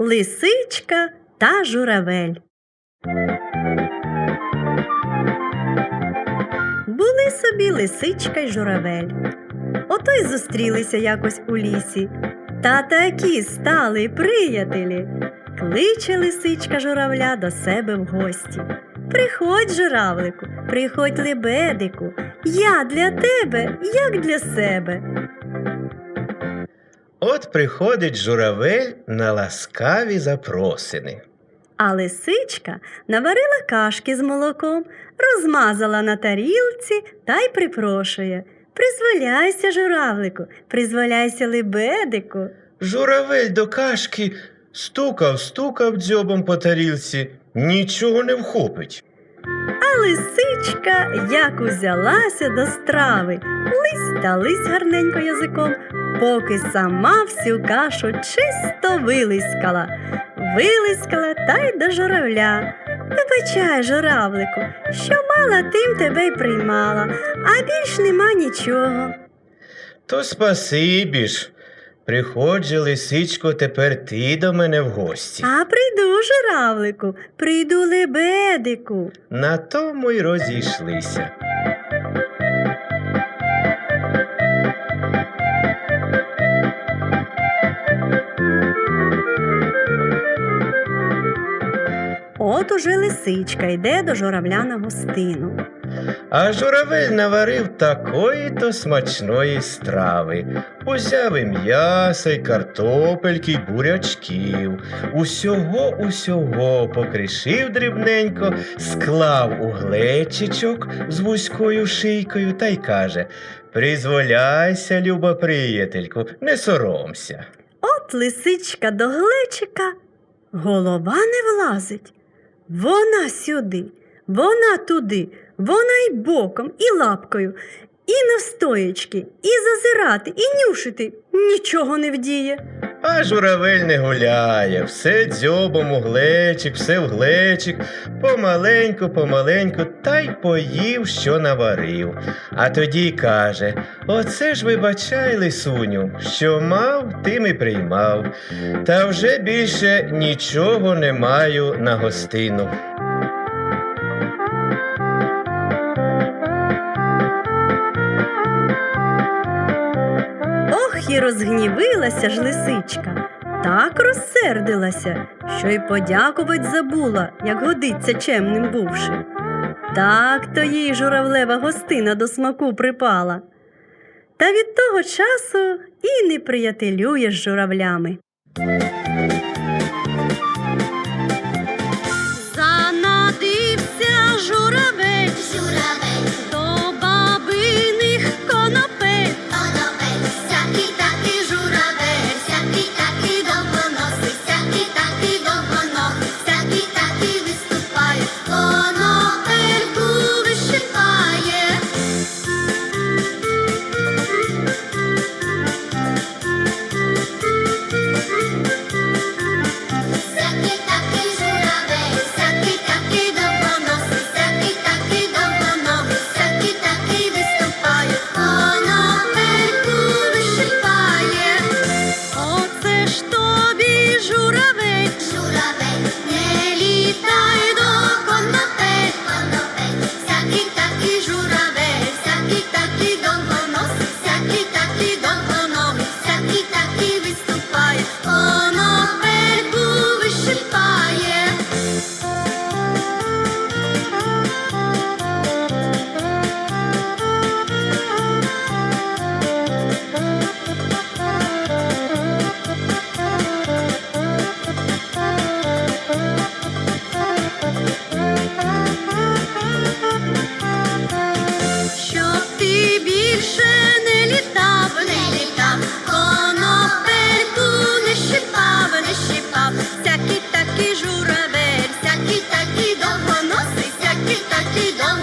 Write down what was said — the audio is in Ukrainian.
Лисичка та журавель. Були собі лисичка й журавель. Ото й зустрілися якось у лісі. Та такі стали приятелі. Кличе лисичка журавля до себе в гості. Приходь, журавлику, приходь лебедику. Я для тебе, як для себе. От приходить журавель на ласкаві запросини. А лисичка наварила кашки з молоком, розмазала на тарілці та й припрошує. Призволяйся, журавлику, призволяйся, лебедику. Журавель до кашки стукав, стукав дзьобом по тарілці, нічого не вхопить. Лисичка як узялася до страви, лись та лись гарненько язиком, поки сама всю кашу чисто вилискала, вилискала та й до журавля. Вибачай, журавлику, що мала, тим тебе й приймала, а більш нема нічого. То спасибі ж. Приходь же, лисичко, тепер ти до мене в гості. А прийду, журавлику, прийду лебедику. На тому й розійшлися. От уже лисичка йде до журавля на гостину. А журавель наварив такої то смачної страви. Узяв і м'яса, й картопельки, й бурячків. Усього усього покришив дрібненько, склав у глечичок з вузькою шийкою та й каже Призволяйся, люба приятельку, не соромся. От лисичка до глечика, голова не влазить. Вона сюди, вона туди, вона й боком, і лапкою, і навстоячки, і зазирати, і нюшити нічого не вдіє. А журавель не гуляє, все дзьобом у глечик, все в глечик, помаленьку, помаленьку, та й поїв, що наварив. А тоді й каже: Оце ж вибачай, лисуню, що мав, тим і приймав. Та вже більше нічого не маю на гостину. Ох, і розгнівилася ж лисичка. Так розсердилася, що й подякувать забула, як годиться чемним бувши. Так то їй журавлева гостина до смаку припала. Та від того часу і не приятелює з журавлями. Sino man Happy Gandhi.